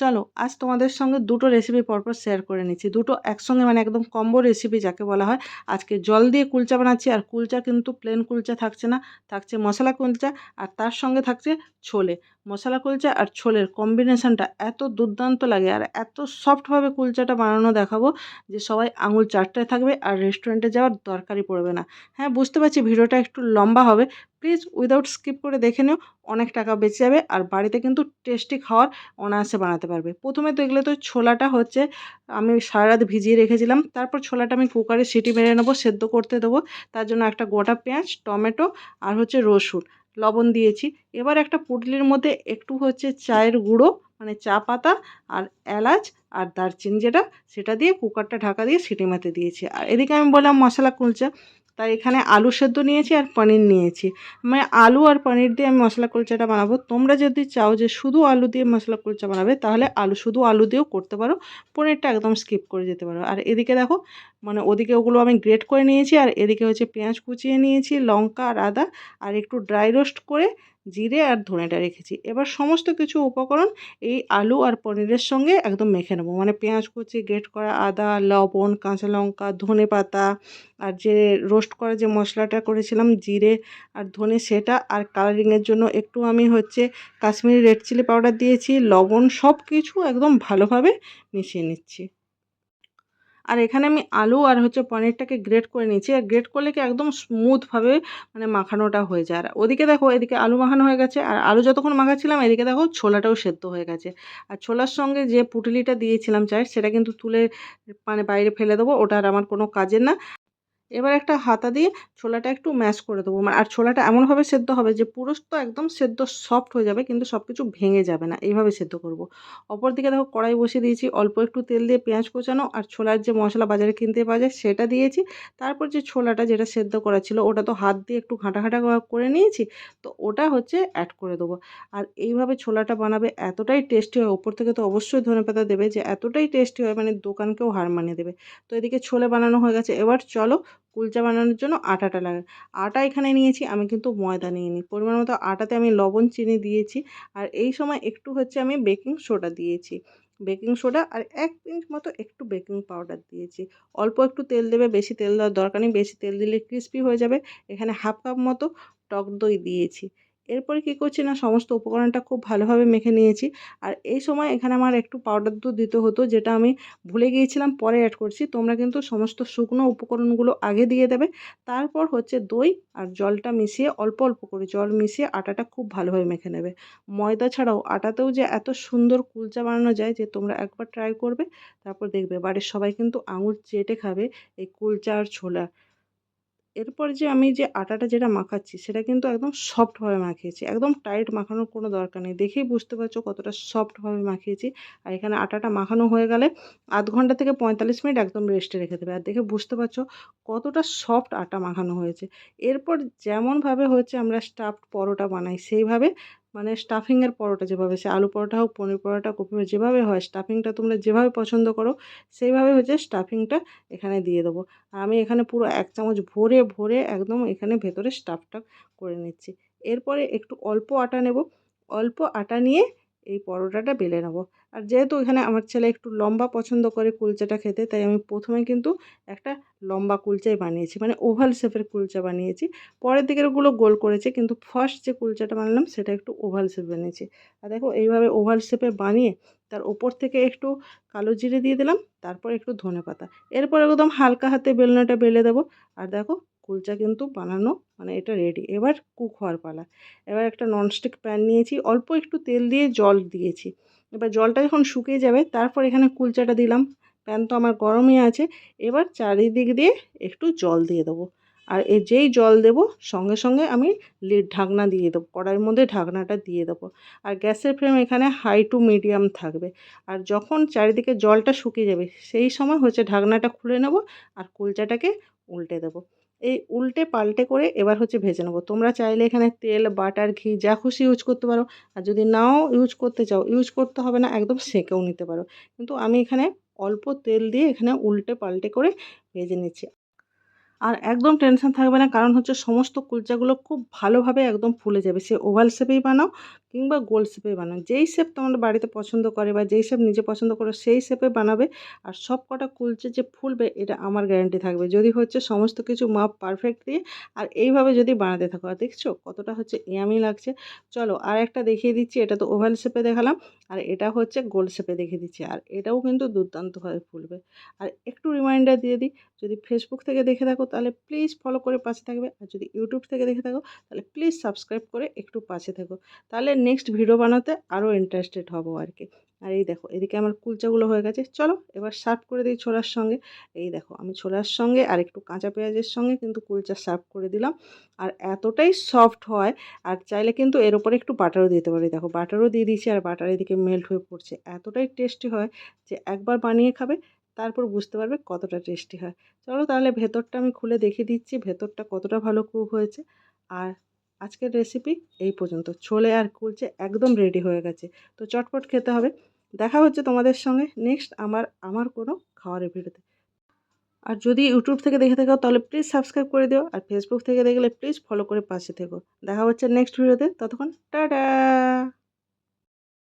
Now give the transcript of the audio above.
চলো, আজ তোমাদের সঙ্গে দুটো রেসিপি পরপর শেয়ার করে নিচ্ছি। দুটো একসঙ্গে মানে একদম কম্বো রেসিপি যাকে বলা হয়। আজকে জল দিয়ে কুলচা বানাচ্ছি আর কুলচা কিন্তু প্লেন কুলচা থাকছে না, থাকছে মশলা কুলচা আর তার সঙ্গে থাকছে ছোলে। মশলা কুলচা আর ছোলের কম্বিনেশানটা এত দুর্দান্ত লাগে আর এত সফটভাবে কুলচাটা বানানো দেখাবো যে সবাই আঙুল চারটায় থাকবে আর রেস্টুরেন্টে যাওয়ার দরকারই পড়বে না। হ্যাঁ বুঝতে পারছি ভিডিওটা একটু লম্বা হবে প্লিজ উইদাউট স্কিপ করে দেখে নিও, অনেক টাকা বেঁচে যাবে। আর বাড়িতে কিন্তু টেস্টি খাওয়ার অনায়াসে বানাতে পারবে। প্রথমে তো এগুলো তো ছোলাটা হচ্ছে, আমি সারা রাত ভিজিয়ে রেখেছিলাম। তারপর ছোলাটা আমি কুকারে সিটি মেরে নেব, সেদ্ধ করতে দেবো। তার জন্য একটা গোটা পেঁয়াজ, টমেটো আর হচ্ছে রসুন, লবণ দিয়েছি। এবার একটা পুটলির মধ্যে একটু হচ্ছে চায়ের গুঁড়ো মানে চা পাতা আর এলাচ আর দারচিনি যেটা, সেটা দিয়ে কুকারটা ঢাকা দিয়ে সিটি মারতে দিয়েছি। আর এদিকে আমি বললাম মশলা কুলচা। তাই এখানে আলু সেদ্ধ নিয়েছি আর পনির নিয়েছি। মানে আলু আর পনির দিয়ে আমি মশলা কুলচাটা বানাবো। তোমরা যদি চাও যে শুধু আলু দিয়ে মশলা কুলচা বানাবে, তাহলে আলু শুধু আলু দিয়েও করতে পারো, পনিরটা একদম স্কিপ করে যেতে পারো। আর এদিকে দেখো মানে ওদিকে ওগুলো আমি গ্রেট করে নিয়েছি আর এদিকে হচ্ছে পেঁয়াজ কুচিয়ে নিয়েছি, লঙ্কা আর আদা আর একটু ড্রাই রোস্ট করে জিরে আর ধনেটা রেখেছি। এবার সমস্ত কিছু উপকরণ এই আলু আর পনিরের সঙ্গে একদম মেখে নেব। মানে পেঁয়াজ কুচি গ্রেট করা আদা, লবণ, কাঁচা লঙ্কা, ধনে পাতা আর যে রোস্ট করা যে মশলাটা করেছিলাম জিরে আর ধনে সেটা আর কালারিংয়ের জন্য একটু আমি হচ্ছে কাশ্মীরি রেড চিলি পাউডার দিয়েছি, লবণ সব কিছু একদম ভালোভাবে মিশিয়ে নিচ্ছি। আর এখানে আমি আলু আর হচ্ছে পনিরটাকে গ্রেট করে নিয়েছি। আর গ্রেট করলে কি একদম স্মুথভাবে মানে মাখানোটা হয়ে যায়। আর ওদিকে দেখো, এদিকে আলু মাখানো হয়ে গেছে। আর আলু যতক্ষণ মাখাচ্ছিলাম, এদিকে দেখো ছোলাটাও সেদ্ধ হয়ে গেছে। আর ছোলার সঙ্গে যে পুটলিটা দিয়েছিলাম চায়ের, সেটা কিন্তু তুলে মানে বাইরে ফেলে দেবো। ওটা আর আমার কোনো কাজের না। এবার একটা হাতা দিয়ে ছোলাটা একটু ম্যাশ করে দেবো। মানে আর ছোলাটা এমনভাবে সেদ্ধ হবে যে পুরো তো একদম সেদ্ধ সফট হয়ে যাবে, কিন্তু সব কিছু ভেঙে যাবে না। এইভাবে সেদ্ধ করব। অপর দিকে দেখো কড়াই বসিয়ে দিয়েছি, অল্প একটু তেল দিয়ে পেঁয়াজ কোচানো আর ছোলার যে মশলা বাজারে কিনতে পাওয়া যায় সেটা দিয়েছি। তারপর যে ছোলাটা যেটা সেদ্ধ করা ছিল ওটা তো হাত দিয়ে একটু ঘাঁটা ঘাঁটা করে নিয়েছি, তো ওটা হচ্ছে অ্যাড করে দেবো। আর এইভাবে ছোলাটা বানাবে এতটাই টেস্টি হয়, ওপর থেকে তো অবশ্যই ধনে পাতা দেবে যে এতটাই টেস্টি হয় মানে দোকানকেও হার মানিয়ে দেবে। তো এদিকে ছোলে বানানো হয়ে গেছে। এবার চলো কুলচা বানানোর জন্য আটাটা লাগে। আটা এখানে নিয়েছি, আমি কিন্তু ময়দা নিয়ে নিই পরিমাণ মতো আটাতে আমি লবণ, চিনি দিয়েছি। আর এই সময় একটু হচ্ছে আমি বেকিং সোডা দিয়েছি। বেকিং সোডা আর এক পিঞ্চ মতো একটু বেকিং পাউডার দিয়েছি। অল্প একটু তেল দেবে, বেশি তেল দেওয়ার দরকার নেই। বেশি তেল দিলে ক্রিস্পি হয়ে যাবে। এখানে হাফ কাপ মতো টক দই দিয়েছি। এরপরে কী করছি না, সমস্ত উপকরণটা খুব ভালোভাবে মেখে নিয়েছি। আর এই সময় এখানে আমার একটু পাউডার দুধ দিতে হতো, যেটা আমি ভুলে গিয়েছিলাম, পরে অ্যাড করছি। তোমরা কিন্তু সমস্ত শুকনো উপকরণগুলো আগে দিয়ে দেবে। তারপর হচ্ছে দই আর জলটা মিশিয়ে অল্প অল্প করে, জল মিশিয়ে আটাটা খুব ভালোভাবে মেখে নেবে। ময়দা ছাড়াও আটাতেও যে এত সুন্দর কুলচা বানানো যায় যে তোমরা একবার ট্রাই করবে, তারপর দেখবে বাড়ির সবাই কিন্তু আঙুল চেটে খাবে এই কুলচা আর ছোলা। এরপর যে আমি যে আটাটা যেটা মাখাচ্ছি, সেটা কিন্তু একদম সফটভাবে মাখিয়েছি। একদম টাইট মাখানোর কোনো দরকার নেই। দেখেই বুঝতে পারছ কতটা সফটভাবে মাখিয়েছি। আর এখানে আটাটা মাখানো হয়ে গেলে আধ ঘণ্টা থেকে পঁয়তাল্লিশ মিনিট একদম রেস্টে রেখে দেবে। আর দেখে বুঝতে পারছ কতটা সফট আটা মাখানো হয়েছে। এরপর যেমনভাবে হচ্ছে আমরা স্টাফড পরোটা বানাই, সেইভাবে মানে স্টাফিংয়ের পরোটা যেভাবে, সে আলু পরোটা হোক, পনির পরোটা কপি যেভাবে হয় স্টাফিংটা তোমরা যেভাবে পছন্দ করো, সেইভাবে হচ্ছে স্টাফিংটা এখানে দিয়ে দেবো। আমি এখানে পুরো এক চামচ ভরে ভরে একদম এখানে ভেতরে স্টাফটা করে নিচ্ছি। এরপরে একটু অল্প আটা নেব। অল্প আটা নিয়ে এই পরোটাটা বেলে নেব। আর যেহেতু এখানে আমার ছেলে একটু লম্বা পছন্দ করে কুলচাটা খেতে, তাই আমি প্রথমে কিন্তু একটা লম্বা কুলচাই বানিয়েছি মানে ওভাল শেপের কুলচা বানিয়েছি। পরের দিকেরগুলো গোল করেছে, কিন্তু ফার্স্ট যে কুলচাটা বানালাম সেটা একটু ওভাল শেপ বানিয়েছি। আর দেখো এইভাবে ওভাল শেপে বানিয়ে তার ওপর থেকে একটু কালো জিরে দিয়ে দিলাম, তারপর একটু ধনে পাতা এরপর একদম হালকা হাতে বেলনাটা বেলে দেবো। আর দেখো কুলচা কিন্তু বানানো মানে এটা রেডি এবার কুক হওয়ার পালা। এবার একটা ননস্টিক প্যান নিয়েছি, অল্প একটু তেল দিয়ে জল দিয়েছি। এবার জলটা যখন শুকিয়ে যাবে, তারপর এখানে কুলচাটা দিলাম। প্যান তো আমার গরমই আছে। এবার চারিদিক দিয়ে একটু জল দিয়ে দেবো। আর এই যেই জল দেব, সঙ্গে সঙ্গে আমি লিড ঢাকনা দিয়ে দেবো, কড়াইয়ের মধ্যে ঢাকনাটা দিয়ে দেবো। আর গ্যাসের ফ্লেম এখানে হাই টু মিডিয়াম থাকবে। আর যখন চারিদিকে জলটা শুকিয়ে যাবে, সেই সময় হচ্ছে ঢাকনাটা খুলে নেব আর কুলচাটাকে উল্টে দেবো। এই উল্টে পাল্টে করে এবার হচ্ছে ভেজে নেব। তোমরা চাইলে এখানে তেল, বাটার, ঘি, যা খুশি ইউজ করতে পারো। আর যদি নাও ইউজ করতে চাও ইউজ করতে হবে না, একদম সেঁকেও নিতে পারো। কিন্তু আমি এখানে অল্প তেল দিয়ে এখানে উল্টে পাল্টে করে ভেজে নিচ্ছি। আর একদম টেনশন থাকবে না, কারণ হচ্ছে সমস্ত কুলচাগুলো খুব ভালোভাবে একদম ফুলে যাবে। সে ওভাল শেপেই বানাও কিংবা গোল শেপে বানাও যেই শেপ তোমাদের বাড়িতে পছন্দ করে বা যেই শেপ নিজে পছন্দ করো সেই শেপে বানাবে আর সব কটা কুলচে যে ফুলবে এটা আমার গ্যারান্টি থাকবে। যদি হচ্ছে সমস্ত কিছু মাপ পারফেক্ট দিয়ে আর এইভাবে যদি বানাতে থাকো, আর দেখছ কতটা হচ্ছে ইয়ামি লাগছে। চলো আর একটা দেখিয়ে দিচ্ছি, এটা তো ওভাল শেপে দেখালাম, আর এটা হচ্ছে গোল শেপে দেখিয়ে দিচ্ছি, আর এটাও কিন্তু দুর্দান্তভাবে ফুলবে। আর একটু রিমাইন্ডার দিয়ে দিই, যদি ফেসবুক থেকে দেখে থাকো তাহলে প্লিজ ফলো করে পাশে থাকবে, আর যদি ইউটিউব থেকে দেখে থাকো তাহলে প্লিজ সাবস্ক্রাইব করে একটু পাশে থাকো। তাহলে নেক্সট ভিডিও বানাতে আরও ইন্টারেস্টেড হব আর কি আর এই দেখো, এদিকে আমার কুলচাগুলো হয়ে গেছে। চলো, এবার সার্ভ করে দিই ছোলার সঙ্গে। এই দেখো, আমি ছোলার সঙ্গে আর একটু কাঁচা পেঁয়াজের সঙ্গে কিন্তু কুলচা সার্ভ করে দিলাম। আর এতটাই সফট হয়, আর চাইলে কিন্তু এর উপরে একটু বাটারও দিতে পারি। দেখো, বাটারও দিয়ে দিয়েছি আর বাটার এদিকে মেল্ট হয়ে পড়ছে। এতটাই টেস্টি হয় যে একবার বানিয়ে খাবে, তারপর বুঝতে পারবে কতটা টেস্টি হয়। চলো তাহলে ভেতরটা আমি খুলে দেখিয়ে দিচ্ছি। ভেতরটা কতটা ভালো কুক হয়েছে। আর আজকের রেসিপি এই পর্যন্ত। ছোলে আর কুলচে একদম রেডি হয়ে গেছে। তো চটপট খেতে হবে। দেখা হচ্ছে তোমাদের সঙ্গে নেক্সট আমার আমার কোনো খাওয়ারের ভিডিওতে আর যদি ইউটিউব থেকে দেখে থাকো, তাহলে প্লিজ সাবস্ক্রাইব করে দিও। আর ফেসবুক থেকে দেখলে প্লিজ ফলো করে পাশে থেকো। দেখা হচ্ছে নেক্সট ভিডিওতে ততক্ষণ, টাটা!